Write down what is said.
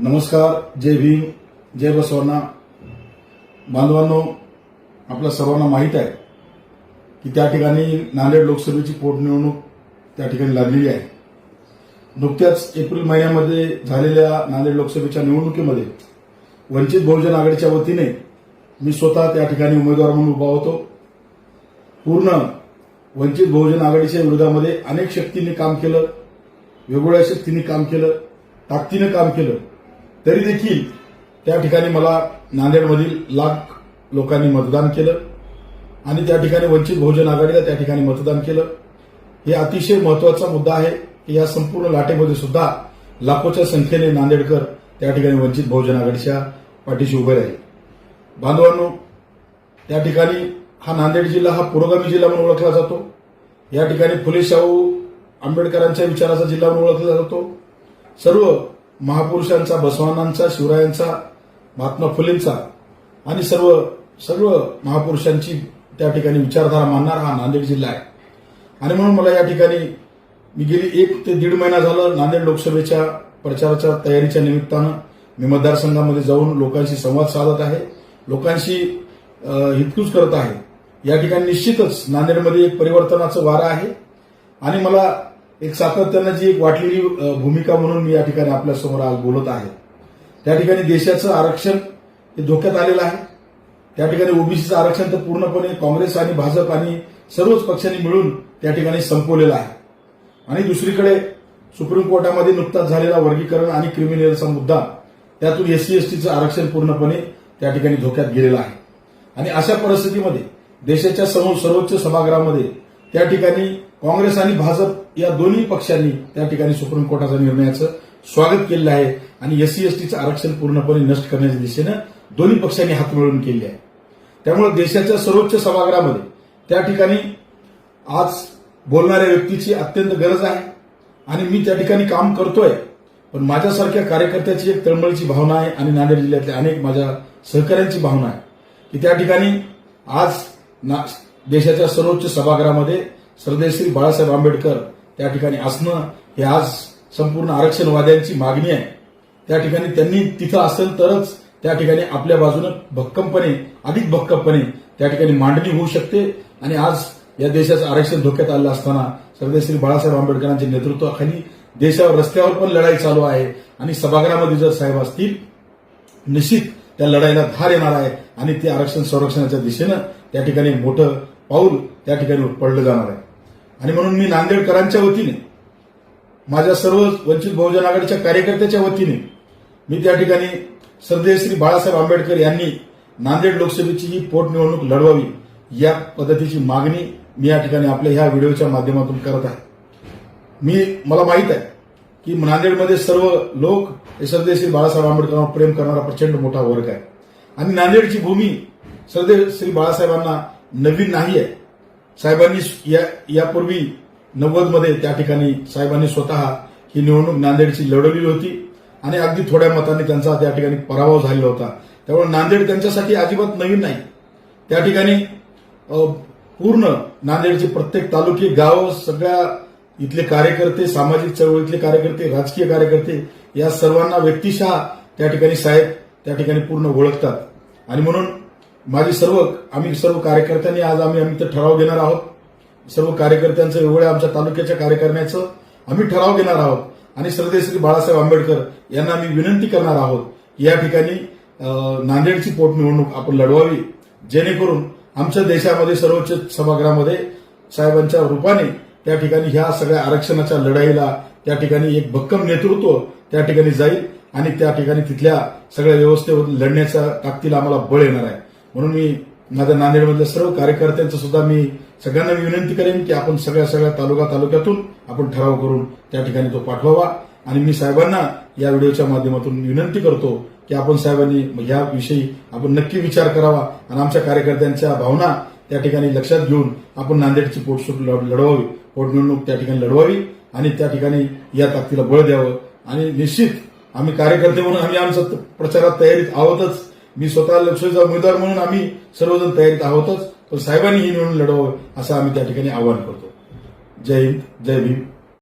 नमस्कार जय भीम जय बसवांना. बांधवांनो आपल्या सर्वांना माहीत आहे की त्या ठिकाणी नांदेड लोकसभेची पोटनिवडणूक त्या ठिकाणी लागलेली आहे. नुकत्याच एप्रिल महिन्यामध्ये झालेल्या नांदेड लोकसभेच्या निवडणुकीमध्ये वंचित बहुजन आघाडीच्या वतीने मी स्वतः त्या ठिकाणी उमेदवार म्हणून उभा होतो. पूर्ण वंचित बहुजन आघाडीच्या विरोधामध्ये अनेक शक्तींनी काम केलं वेगवेगळ्या शक्तींनी काम केलं ताकदीनं काम केलं. तरी देखील त्या ठिकाणी मला नांदेडमधील लाख लोकांनी मतदान केलं आणि त्या ठिकाणी वंचित बहुजन आघाडीला त्या ठिकाणी मतदान केलं. हे अतिशय महत्त्वाचा मुद्दा आहे की या संपूर्ण लाटेमध्ये सुद्धा लाखोच्या संख्येने नांदेडकर त्या ठिकाणी वंचित बहुजन आघाडीच्या पाठीशी उभे राहील. बांधवांनो त्या ठिकाणी हा नांदेड जिल्हा हा पुरोगामी जिल्हा म्हणून ओळखला जातो. या ठिकाणी फुले शाहू आंबेडकरांच्या विचाराचा जिल्हा म्हणून ओळखला जातो. सर्व महापुरुषांचा बसवानांचा शिवरायांचा महात्मा फुलेंचा आणि सर्व सर्व महापुरुषांची त्या ठिकाणी विचारधारा मानणारा हा नांदेड जिल्हा आहे. आणि म्हणून मला या ठिकाणी मी गेली एक ते दीड महिना झालं नांदेड लोकसभेच्या प्रचाराच्या तयारीच्या निमित्तानं मी मतदारसंघामध्ये जाऊन लोकांशी संवाद साधत आहे. लोकांशी हितकूज करत आहे. या ठिकाणी निश्चितच नांदेडमध्ये एक परिवर्तनाचं वारं आहे. आणि मला एक सातत्यानं जी एक वाटलेली भूमिका म्हणून मी या ठिकाणी आपल्यासमोर आज बोलत आहे. त्या ठिकाणी देशाचं आरक्षण हे धोक्यात आलेलं आहे. त्या ठिकाणी ओबीसीचं आरक्षण तर पूर्णपणे काँग्रेस आणि भाजप आणि सर्वच पक्षांनी मिळून त्या ठिकाणी संपवलेलं आहे. आणि दुसरीकडे सुप्रीम कोर्टामध्ये नुकताच झालेला वर्गीकरण आणि क्रिमिनलचा मुद्दा त्यातून एससी एसटीचं आरक्षण पूर्णपणे त्या ठिकाणी धोक्यात गेलेलं आहे. आणि अशा परिस्थितीमध्ये देशाच्या सर्वोच्च सभागृहामध्ये त्या ठिकाणी काँग्रेस आणि भाजप या दोन्ही पक्षांनी त्या ठिकाणी सुप्रीम कोर्टाच्या निर्णयाचं स्वागत केलेलं आहे आणि एससी एसटीचं आरक्षण पूर्णपणे नष्ट करण्याच्या दिशेनं दोन्ही पक्षांनी हात मिळवून केले आहे. त्यामुळे देशाच्या सर्वोच्च सभागृहामध्ये त्या ठिकाणी आज बोलणाऱ्या व्यक्तीची अत्यंत गरज आहे आणि मी त्या ठिकाणी काम करतोय पण माझ्यासारख्या कार्यकर्त्याची एक तळमळीची भावना आहे आणि नांदेड जिल्ह्यातल्या अनेक माझ्या सहकाऱ्यांची भावना आहे की त्या ठिकाणी आज देशाच्या सर्वोच्च सभागृहामध्ये श्रद्धेय बाळासाहेब आंबेडकर त्या ठिकाणी असणं हे आज संपूर्ण आरक्षणवाद्यांची मागणी आहे. त्या ठिकाणी त्यांनी तिथं असेल तरच त्या ठिकाणी आपल्या बाजूनं भक्कमपणे अधिक भक्कमपणे त्या ठिकाणी मांडणी होऊ शकते. आणि आज या देशाचं आरक्षण धोक्यात आलं असताना सरदार बाळासाहेब आंबेडकरांच्या नेतृत्वाखाली देशावर रस्त्यावर पण लढाई चालू आहे. आणि सभागृहामध्ये जर साहेब असतील निश्चित त्या लढाईला धार येणार आहे आणि ते आरक्षण संरक्षणाच्या दिशेनं त्या ठिकाणी मोठं पाऊल त्या ठिकाणी पडलं जाणार आहे. आणि म्हणून मी नांदेडकरांच्या वतीने माझ्या सर्व वंचित बहुजन आघाडीच्या कार्यकर्त्याच्या वतीने मी त्या ठिकाणी सरदेव श्री बाळासाहेब आंबेडकर यांनी नांदेड लोकसभेची ही पोटनिवडणूक लढवावी या पद्धतीची मागणी मी या ठिकाणी आपल्या ह्या व्हिडिओच्या माध्यमातून करत आहे. मी मला माहीत आहे की नांदेडमध्ये सर्व लोक हे सरदेव श्री बाळासाहेब आंबेडकरांवर प्रेम करणारा प्रचंड मोठा वर्ग आहे. आणि नांदेडची भूमी सरदेव श्री बाळासाहेबांना नवीन नाही आहे. साहेबांनी या यापूर्वी नव्वदमध्ये त्या ठिकाणी साहेबांनी स्वतः ही निवडणूक नांदेडची लढवलेली होती आणि अगदी थोड्या मतांनी त्यांचा त्या ठिकाणी पराभव झालेला होता. त्यामुळे नांदेड त्यांच्यासाठी अजिबात नवीन नाही. त्या ठिकाणी पूर्ण नांदेडचे प्रत्येक तालुके गाव सगळ्या इथले कार्यकर्ते सामाजिक चळवळीतले कार्यकर्ते राजकीय कार्यकर्ते या सर्वांना व्यक्तिशः त्या ठिकाणी साहेब त्या ठिकाणी पूर्ण ओळखतात. आणि म्हणून माझी सर्व आम्ही सर्व कार्यकर्त्यांनी आज आम्ही आम्ही तर ठराव घेणार आहोत. सर्व कार्यकर्त्यांचं वेगवेगळ्या आमच्या तालुक्याच्या कार्यकारण्याचं आम्ही ठराव घेणार आहोत. आणि श्रद्धेय श्री बाळासाहेब आंबेडकर यांना आम्ही विनंती करणार आहोत की या ठिकाणी नांदेडची पोटनिवडणूक आपण लढवावी. जेणेकरून आमच्या देशामध्ये सर्वोच्च सभागृहामध्ये साहेबांच्या रूपाने त्या ठिकाणी ह्या सगळ्या आरक्षणाच्या लढाईला त्या ठिकाणी एक भक्कम नेतृत्व त्या ठिकाणी जाईल आणि त्या ठिकाणी तिथल्या सगळ्या व्यवस्थेवर लढण्याच्या ताकदीला आम्हाला बळ येणार आहे. म्हणून मी माझ्या नांदेडमधल्या सर्व कार्यकर्त्यांचं सुद्धा मी सगळ्यांना मी विनंती करेन की आपण सगळ्या सगळ्या तालुका तालुक्यातून आपण ठराव करून त्या ठिकाणी तो पाठवावा. आणि मी साहेबांना या व्हिडिओच्या माध्यमातून विनंती करतो की आपण साहेबांनी याविषयी आपण नक्की विचार करावा. आणि आमच्या कार्यकर्त्यांच्या भावना त्या ठिकाणी लक्षात घेऊन आपण नांदेडची पोटसूट लढवावी. पोटनिवडणूक त्या ठिकाणी लढवावी आणि त्या ठिकाणी या ताकदीला बळ द्यावं. आणि निश्चित आम्ही कार्यकर्ते म्हणून आम्ही आमचं प्रचारात तयारीत आहोतच. मी स्वतः लोकसभेचा उमेदवार म्हणून आम्ही सर्वजण तयारीत आहोतच पण साहेबांनी ही निवडणूक लढवावं असं आम्ही त्या ठिकाणी आवाहन करतो. जय हिंद जय भीम.